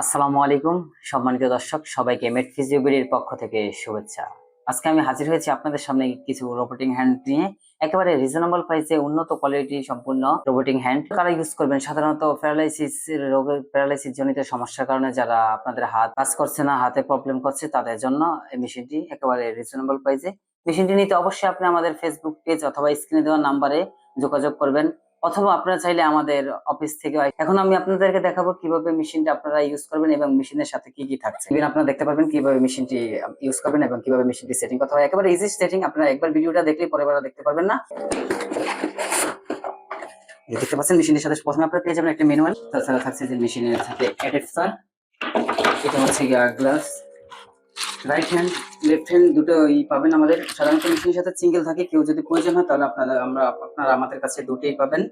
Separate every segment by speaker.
Speaker 1: আসসালামু আলাইকুম, সম্মানিত দর্শক, সবাইকে মেট ফিজিওবিডির পক্ষ থেকে শুভেচ্ছা। আজকে আমি হাজির হয়েছি আপনাদের সামনে কিছু রোবোটিং হ্যান্ড নিয়ে। একেবারে রিজনেবল প্রাইসে উন্নত কোয়ালিটি সম্পূর্ণ রোবোটিং হ্যান্ড কারা ইউজ করবেন সাধারণত প্যারালাইসিস রোগের প্যারালাইসিস জনিত সমস্যার কারণে যারা আপনাদের হাত কাজ করছে না, হাতে প্রবলেম করছে, তাদের জন্য এই মেশিনটি একেবারে রিজনেবল প্রাইসে মেশিনটি নিতে অবশ্যই আপনি আমাদের ফেসবুক পেজ অথবা স্ক্রিনে দেওয়া নাম্বারে যোগাযোগ করবেন। অথবা আপনারা চাইলে আমাদের অফিস থেকে এখন আমি আপনাদেরকে দেখাবো কীভাবে মেশিনটা আপনারা ইউজ করবেন এবং মেশিনের সাথে কি কি থাকছে। Even আপনারা দেখতে পারবেন কীভাবে মেশিনটি ইউজ করবেন এবং কীভাবে মেশিনটি সেটিং করতে হয়। একেবারে ইজি সেটিং আপনারা একবার ভিডিওটা দেখলে পরের দেখতে পারবেন না। দেখতে পাচ্ছেন মেশিনের সাথে প্রথমে আপনারা পেয়ে যাবেন একটা ম্যানুয়াল তাছাড়া থাকছে যে মেশিনের সাথে অ্যাডাপ্টার এটা হচ্ছে glass right hand left hand দুটোই পাবেন আমাদের। সাধারণত মেশিনের সাথে সিঙ্গেল থাকে, কেউ যদি প্রয়োজন হয় তাহলে আপনারা, আমরা, আপনারা আমাদের কাছে দুটোই পাবেন।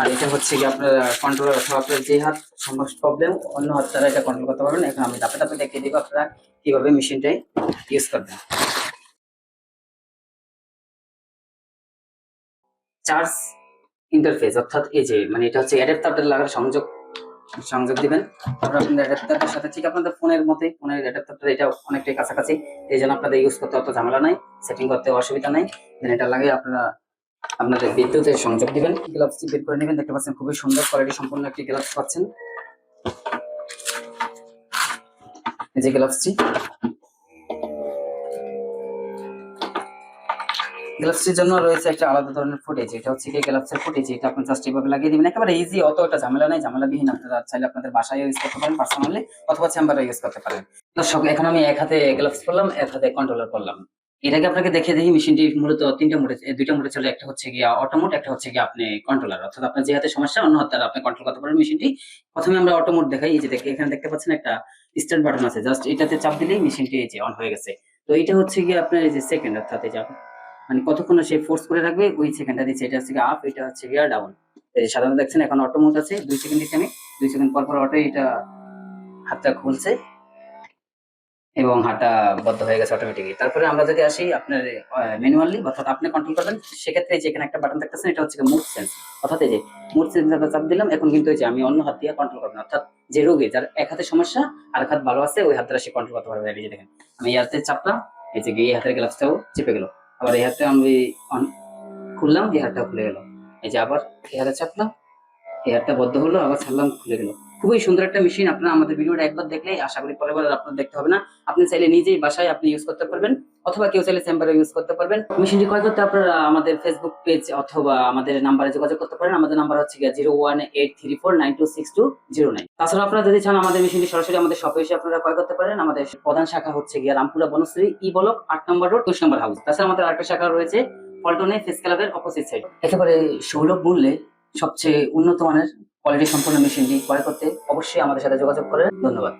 Speaker 1: আর এটা হচ্ছে কি আপনার কন্ট্রোলার অথবা আপনার যে হাত সমস্ত প্রবলেম অন্য হাত দ্বারা এটা কন্ট্রোল করতে পারবেন। এখন আমি ধাপে ধাপে দেখিয়ে দিব আপনারা কীভাবে মেশিনটাই ইউজ করবেন। চার্জ ইন্টারফেস অর্থাৎ এই যে মানে এটা হচ্ছে অ্যাডাপ্টারটা লাগার সংযোগ সংযোগ দিবেন। তারপর আপনাদের সাথে ঠিক আপনাদের ফোনের মতোই, ফোনের অ্যাডাপ্টারটা এটা অনেকটাই কাছাকাছি। এই জন্য আপনাদের ইউজ করতে অত ঝামেলা নাই সেটিং করতে অসুবিধা নাই। দেন এটা লাগে আপনারা আপনাদের বিদ্যুতের সংযোগ দিবেন। গ্লাভসটি বের করে নেবেন, দেখতে পাচ্ছেন খুবই সুন্দর কোয়ালিটি সম্পূর্ণ একটি গ্লাভস পাচ্ছেন। এই যে গ্লাভসটি গ্লাভসটির জন্য রয়েছে একটা আলাদা ধরনের ফুটেজ এটা হচ্ছে কি গ্লাভসের ফুটেজ এটা আপনি জাস্ট এইভাবে লাগিয়ে দিবেন। একেবারে ইজি অত একটা ঝামেলা নাই। ঝামেলাবিহীন আপনারা চাইলে আপনাদের বাসায় ইউজ করতে পারেন পার্সোনালি অথবা চেম্বারে ইউজ করতে পারেন। দর্শক, এখন আমি এক হাতে গ্লাভস করলাম, এক হাতে কন্ট্রোলার করলাম। আগে আপনাকে দেখে দিই মেশিনটি মূলত তিনটা মোডে দুইটা মোডে চলে, একটা হচ্ছে গিয়া অটোমোড একটা হচ্ছে গিয়ে আপনি কন্ট্রোলার অর্থাৎ আপনার যে হাতে সমস্যা, অন্য হাতে আপনি কন্ট্রোল করতে পারেন মেশিনটি প্রথমে আমরা অটোমোড দেখাই, এই যে দেখে, এখানে দেখতে পাচ্ছেন একটা স্টার্ট বাটন আছে। জাস্ট এটাতে চাপ দিলেই মেশিনটি এই যে অন হয়ে গেছে। তো এটা হচ্ছে গিয়ে আপনার এই যে সেকেন্ড অর্থাৎ এই যে মানে কতক্ষণ সে ফোর্স করে রাখবে, ওই সেকেন্ডটা দিচ্ছে। এটা হচ্ছে আপ এটা হচ্ছে গিয়া ডাউন সাধারণত দেখছেন এখন অটো মোড আছে, দুই সেকেন্ড দিচ্ছি আমি, দুই সেকেন্ড পর পর অটো এটা হাতটা খুলছে এবং হাঁটা বদ্ধ হয়ে গেছে অটোমেটিকলি তারপরে আমরা যদি আসি আপনার ম্যানুয়ালি অর্থাৎ আপনি কন্ট্রোল করবেন, সেক্ষেত্রে যে এখানে একটা বাটন দেখতেছেন এটা হচ্ছে মুড সেন্স অর্থাৎ এই যে মুড সেন্স চাপ দিলাম, এখন কিন্তু যে আমি অন্য হাত দিয়ে কন্ট্রোল করবেন অর্থাৎ যে রোগী, যার এক হাতে সমস্যা আর হাত ভালো আছে, ওই হাত দ্বারা সে কন্ট্রোল করতে পারবে দেখেন, আমি এই হাতে চাপলাম, এই যে এই হাতের গ্লাভসটাও চেপে গেল। আবার এই হাতে আমি খুললাম, এই হাতটা খুলে গেল। এই যে আবার এই হাতে চাপলাম, এই হাতটা বদ্ধ হলো, আবার ছাড়লাম, খুলে গেল। খুবই সুন্দর একটা মেশিন আপনারা আমাদের ভিডিওটা একবার দেখলেই আশা করি আর আপনার দেখতে হবে না। আপনি চাইলে নিজেই বাসায় আপনি ইউজ করতে পারবেন, অথবা কেউ চাইলে চেম্বারে ইউজ করতে পারবেন। মেশিনটি ক্রয় করতে আপনারা আমাদের ফেসবুক পেজ অথবা আমাদের নাম্বারে যোগাযোগ করতে পারেন। আমাদের নাম্বার হচ্ছে zero one eight three four nine two six two zero nine তাছাড়া আপনারা যদি চান আমাদের মেশিনটি সরাসরি আমাদের শপে এসে আপনারা ক্রয় করতে পারেন। আমাদের প্রধান শাখা হচ্ছে গিয়ে রামপুরা বনশ্রী, ই ব্লক, আট নম্বর রোড দশ নম্বর হাউস তাছাড়া আমাদের আরেকটা শাখা রয়েছে পল্টনে, ফেস ক্লাবের অপোজিট সাইড একেবারে সুলভ মূল্যে সবচেয়ে উন্নত মানের কোয়ালিটি সম্পন্ন মেশিনটি ক্রয় করতে অবশ্যই আমাদের সাথে যোগাযোগ করেন ধন্যবাদ।